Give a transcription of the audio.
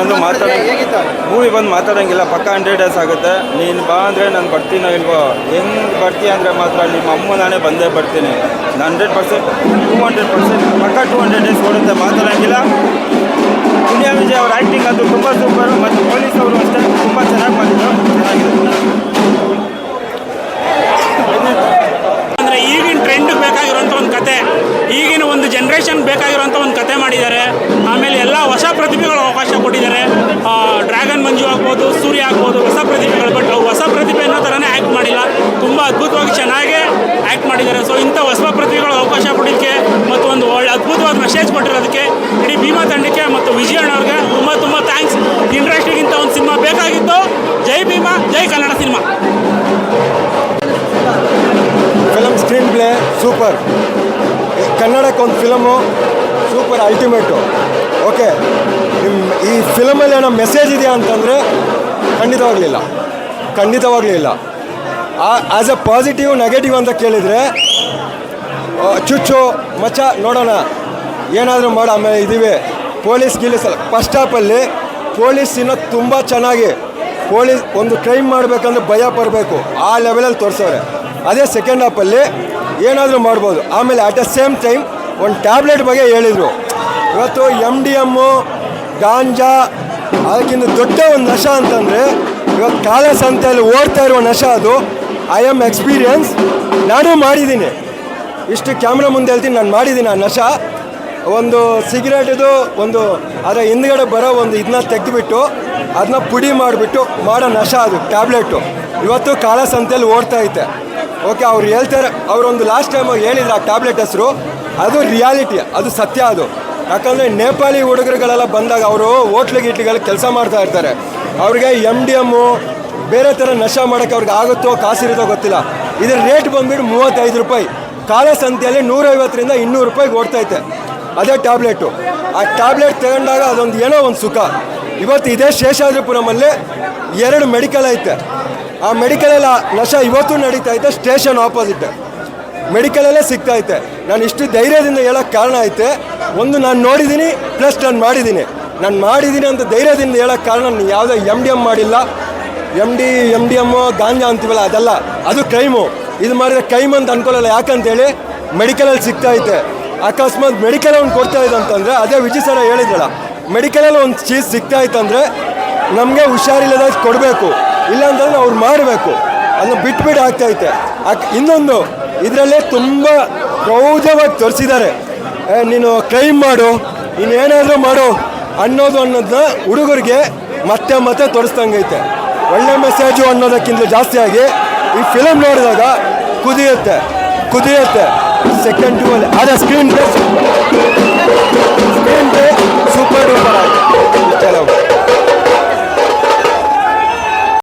ಬಂದು ಮಾತಾಡ ಮೂವಿ ಬಂದು ಮಾತಾಡೋಂಗಿಲ್ಲ, ಪಕ್ಕ ಹಂಡ್ರೆಡ್ ಡೇಸ್ ಆಗುತ್ತೆ. ನೀನು ಬಾ ಅಂದರೆ ನಾನು ಬರ್ತೀನೋ ಇಲ್ವೋ? ಹೆಂಗೆ ಬರ್ತೀಯ ಅಂದರೆ ಮಾತ್ರ ನಿಮ್ಮ ಅಮ್ಮ ನಾನೇ ಬಂದೇ ಬರ್ತೀನಿ. Hundred percent two hundred percent ಪಕ್ಕ ಟೂ ಹಂಡ್ರೆಡ್ ಡೇಸ್ ಓಡುತ್ತೆ, ಮಾತಾಡೋಂಗಿಲ್ಲ. ಇಂಡಿಯಾ ವಿಜಯ್ ಅವ್ರ ಆ್ಯಕ್ಟಿಂಗ್ ಅದು ತುಂಬ ಸೂಪರು ಮತ್ತು ಪೊಲೀಸ್ ಅವರು ಅಷ್ಟೇ ತುಂಬ ಚೆನ್ನಾಗಿ ಮಾಡಿದ್ರು, ಚೆನ್ನಾಗಿದೆ. ಅಂದರೆ ಈಗಿನ ಟ್ರೆಂಡ್ ಬೇಕಾಗಿರುವಂಥ ಒಂದು ಕತೆ, ಈಗಿನ ಒಂದು ಜನ್ರೇಷನ್ ಬೇಕಾಗಿರುವಂಥ ಒಂದು ಕತೆ ಮಾಡಿದ್ದಾರೆ. ಆಮೇಲೆ ಎಲ್ಲ ಹೊಸ ಪ್ರತಿಭೆಗಳು ಕೊಟ್ಟಿದ್ದಾರೆ. ಡ್ರ್ಯಾಗನ್ ಮಂಜು ಆಗ್ಬೋದು, ಸೂರ್ಯ ಆಗ್ಬೋದು, ಹೊಸ ಪ್ರತಿಭೆಗಳು ಬಟ್ ಅವು ಹೊಸ ಪ್ರತಿಭೆ ಅನ್ನೋ ಥರನೇ ಆ್ಯಕ್ಟ್ ಮಾಡಿಲ್ಲ. ತುಂಬ ಅದ್ಭುತವಾಗಿ ಚೆನ್ನಾಗೇ ಆ್ಯಕ್ಟ್ ಮಾಡಿದ್ದಾರೆ. ಸೊ ಇಂಥ ಹೊಸ ಪ್ರತಿಭೆಗಳು ಅವಕಾಶ ಕೊಟ್ಟಿದ್ದಕ್ಕೆ ಮತ್ತು ಒಂದು ಒಳ್ಳೆ ಅದ್ಭುತವಾದ ಮೆಸೇಜ್ ಕೊಟ್ಟಿರೋದಕ್ಕೆ ಇಡೀ ಭೀಮಾ ತಂಡಕ್ಕೆ ಮತ್ತು ವಿಜಯಣ್ಣ ಅವ್ರಿಗೆ ತುಂಬ ತುಂಬ ಥ್ಯಾಂಕ್ಸ್ ಇಂಡಸ್ಟ್ರಿಗಿಂತ ಒಂದು ಸಿನಿಮಾ ಬೇಕಾಗಿತ್ತು. Jai Bhima, Jai Kannada cinema. Film screen play super ಕನ್ನಡಕ್ಕೆ ಒಂದು ಫಿಲಮು ಸೂಪರ್ ಅಲ್ಟಿಮೇಟು ಓಕೆ ಈ ಫಿಲಮಲ್ಲಿ ಏನೋ ಮೆಸೇಜ್ ಇದೆಯಾ ಅಂತಂದರೆ ಖಂಡಿತವಾಗಲಿಲ್ಲ. ಖಂಡಿತವಾಗಲಿಲ್ಲ. ಆ್ಯಸ್ ಎ ಪಾಸಿಟಿವ್ ನೆಗೆಟಿವ್ ಅಂತ ಕೇಳಿದರೆ ಚುಚ್ಚು, ಮಚ್ಚ ನೋಡೋಣ. ಏನಾದರೂ ಮಾಡು, ಆಮೇಲೆ ಇದೀವಿ. ಪೊಲೀಸ್, ಗಿಲೀಸ್ ಫಸ್ಟ್ ಸ್ಟಾಪಲ್ಲಿ ಪೊಲೀಸ್ ಇನ್ನೂ ತುಂಬ ಚೆನ್ನಾಗಿ ಪೊಲೀಸ್ ಒಂದು ಕ್ರೈಮ್ ಮಾಡಬೇಕಂದ್ರೆ ಭಯ ಪಡಬೇಕು. ಆ ಲೆವೆಲಲ್ಲಿ ತೋರಿಸೋರೆ ಅದೇ ಸೆಕೆಂಡ್ ಹಾಫಲ್ಲಿ ಏನಾದರೂ ಮಾಡ್ಬೋದು. ಆಮೇಲೆ ಅಟ್ ದ ಸೇಮ್ ಟೈಮ್ ಒಂದು ಟ್ಯಾಬ್ಲೆಟ್ ಬಗ್ಗೆ ಹೇಳಿದರು. ಇವತ್ತು ಎಂ ಡಿ ಎಮ್ಮು ಗಾಂಜಾ, ಅದಕ್ಕಿಂತ ದೊಡ್ಡ ಒಂದು ನಶ ಅಂತಂದರೆ ಇವತ್ತು ಕಾಲ ಸಂತೆಯಲ್ಲಿ ಓಡ್ತಾ ಇರುವ ನಶ ಅದು. ಐ ಆಮ್ ಎಕ್ಸ್ಪೀರಿಯನ್ಸ್ ನಾನು ಮಾಡಿದ್ದೀನಿ. ಇಷ್ಟು ಕ್ಯಾಮ್ರಾ ಮುಂದೆ ಹೇಳ್ತೀನಿ, ನಾನು ಮಾಡಿದ್ದೀನಿ ಆ ನಶ. ಒಂದು ಸಿಗರೇಟ್ದು ಒಂದು ಅದರ ಹಿಂದ್ಗಡೆ ಬರೋ ಒಂದು ಇದನ್ನ ತೆಗೆದುಬಿಟ್ಟು ಅದನ್ನ ಪುಡಿ ಮಾಡಿಬಿಟ್ಟು ಮಾಡೋ ನಶ ಅದು, ಟ್ಯಾಬ್ಲೆಟು. ಇವತ್ತು ಕಾಲ ಸಂತೆಯಲ್ಲಿ ಓಡ್ತಾ ಐತೆ. ಓಕೆ, ಅವ್ರು ಹೇಳ್ತಾರೆ ಅವರೊಂದು ಲಾಸ್ಟ್ ಟೈಮ್ ಹೇಳಿದ್ರು ಆ ಟ್ಯಾಬ್ಲೆಟ್ ಹೆಸರು. ಅದು ರಿಯಾಲಿಟಿ ಅದು ಸತ್ಯ ಅದು. ಯಾಕಂದರೆ ನೇಪಾಳಿ ಹುಡುಗರುಗಳೆಲ್ಲ ಬಂದಾಗ ಅವರು ಹೋಟ್ಲಿಗೆ ಇಟ್ಲಿಗೆಲ್ಲ ಕೆಲಸ ಮಾಡ್ತಾ ಇರ್ತಾರೆ. ಅವ್ರಿಗೆ ಎಂ ಡಿ ಎಮ್ಮು ಬೇರೆ ಥರ ನಶ ಮಾಡೋಕ್ಕೆ ಅವ್ರಿಗೆ ಆಗುತ್ತೋ ಕಾಸಿರುತ್ತೋ ಗೊತ್ತಿಲ್ಲ. ಇದರ ರೇಟ್ ಬಂದ್ಬಿಟ್ಟು ಮೂವತ್ತೈದು ರೂಪಾಯಿ. ಕಾಲ ಸಂತೆಯಲ್ಲಿ ನೂರೈವತ್ತರಿಂದ ಇನ್ನೂರು ರೂಪಾಯಿಗೆ ಓಡ್ತೈತೆ ಅದೇ ಟ್ಯಾಬ್ಲೆಟು ಆ ಟ್ಯಾಬ್ಲೆಟ್ ತಗೊಂಡಾಗ ಅದೊಂದು ಏನೋ ಒಂದು ಸುಖ. ಇವತ್ತು ಇದೇ ಶೇಷಾದ್ರಿಪುರಮಲ್ಲಿ ಎರಡು ಮೆಡಿಕಲ್ ಐತೆ. ಆ ಮೆಡಿಕಲಲ್ಲಿ ನಶ ಇವತ್ತು ನಡೀತಾ ಐತೆ ಸ್ಟೇಷನ್ ಆಪೋಸಿಟ್ ಮೆಡಿಕಲಲ್ಲೇ ಸಿಗ್ತಾ ಐತೆ. ನಾನು ಇಷ್ಟು ಧೈರ್ಯದಿಂದ ಹೇಳೋಕ್ಕೆ ಕಾರಣ ಐತೆ. ಒಂದು ನಾನು ನೋಡಿದ್ದೀನಿ ಪ್ಲಸ್ ನಾನು ಮಾಡಿದ್ದೀನಿ ನಾನು ಮಾಡಿದ್ದೀನಿ ಅಂತ ಧೈರ್ಯದಿಂದ ಹೇಳೋಕ್ಕೆ ಕಾರಣ ನಾನು ಯಾವುದೇ ಎಂ ಡಿ ಎಂ ಮಾಡಿಲ್ಲ. M D M D M ganja ಅಂತೀವಲ್ಲ, ಅದೆಲ್ಲ. ಅದು ಕ್ರೈಮು ಇದು ಮಾಡಿದ್ರೆ ಕ್ರೈಮ್ ಅಂತ ಅನ್ಕೊಳ್ಳಲ್ಲ. ಯಾಕಂತೇಳಿ ಮೆಡಿಕಲಲ್ಲಿ ಸಿಗ್ತಾ ಐತೆ. ಅಕಸ್ಮಾತ್ ಮೆಡಿಕಲ್ ಅವ್ನು ಕೊಡ್ತಾ ಅಂತಂದರೆ, ಅದೇ ವಿಜಯ್ ಸರ ಹೇಳಿದ್ರಲ್ಲ ಮೆಡಿಕಲಲ್ಲಿ ಒಂದು ಚೀಸ್ ಸಿಗ್ತಾ ಇತ್ತಂದರೆ ನಮಗೆ ಹುಷಾರಿಲ್ಲದ ಕೊಡಬೇಕು. ಇಲ್ಲ ಅಂತಂದ್ರೆ ಅವ್ರು ಮಾಡಬೇಕು. ಅದನ್ನ ಬಿಟ್ಬಿಟ್ಟು ಆಗ್ತೈತೆ ಐತೆ. ಇನ್ನೊಂದು, ಇದರಲ್ಲೇ ತುಂಬ ಪ್ರೌಢವಾಗಿ ತೋರಿಸಿದ್ದಾರೆ. ನೀನು ಕ್ಲೈಮ್ ಮಾಡು. ಇನ್ನೇನಾದರೂ ಮಾಡು. ಅನ್ನೋದು ಅನ್ನೋದನ್ನ ಹುಡುಗರಿಗೆ ಮತ್ತೆ ಮತ್ತೆ ತೋರಿಸ್ದಂಗೈತೆ. ಒಳ್ಳೆ ಮೆಸೇಜು ಅನ್ನೋದಕ್ಕಿಂತ ಜಾಸ್ತಿಯಾಗಿ ಈ ಫಿಲಮ್ ನೋಡಿದಾಗ ಕುದಿಯುತ್ತೆ. ಕುದಿಯುತ್ತೆ. ಸೆಕೆಂಡ್ ಟೂ ಅಲ್ಲಿ. ಅದೇ ಸ್ಕ್ರೀನ್ ಪ್ಲೇ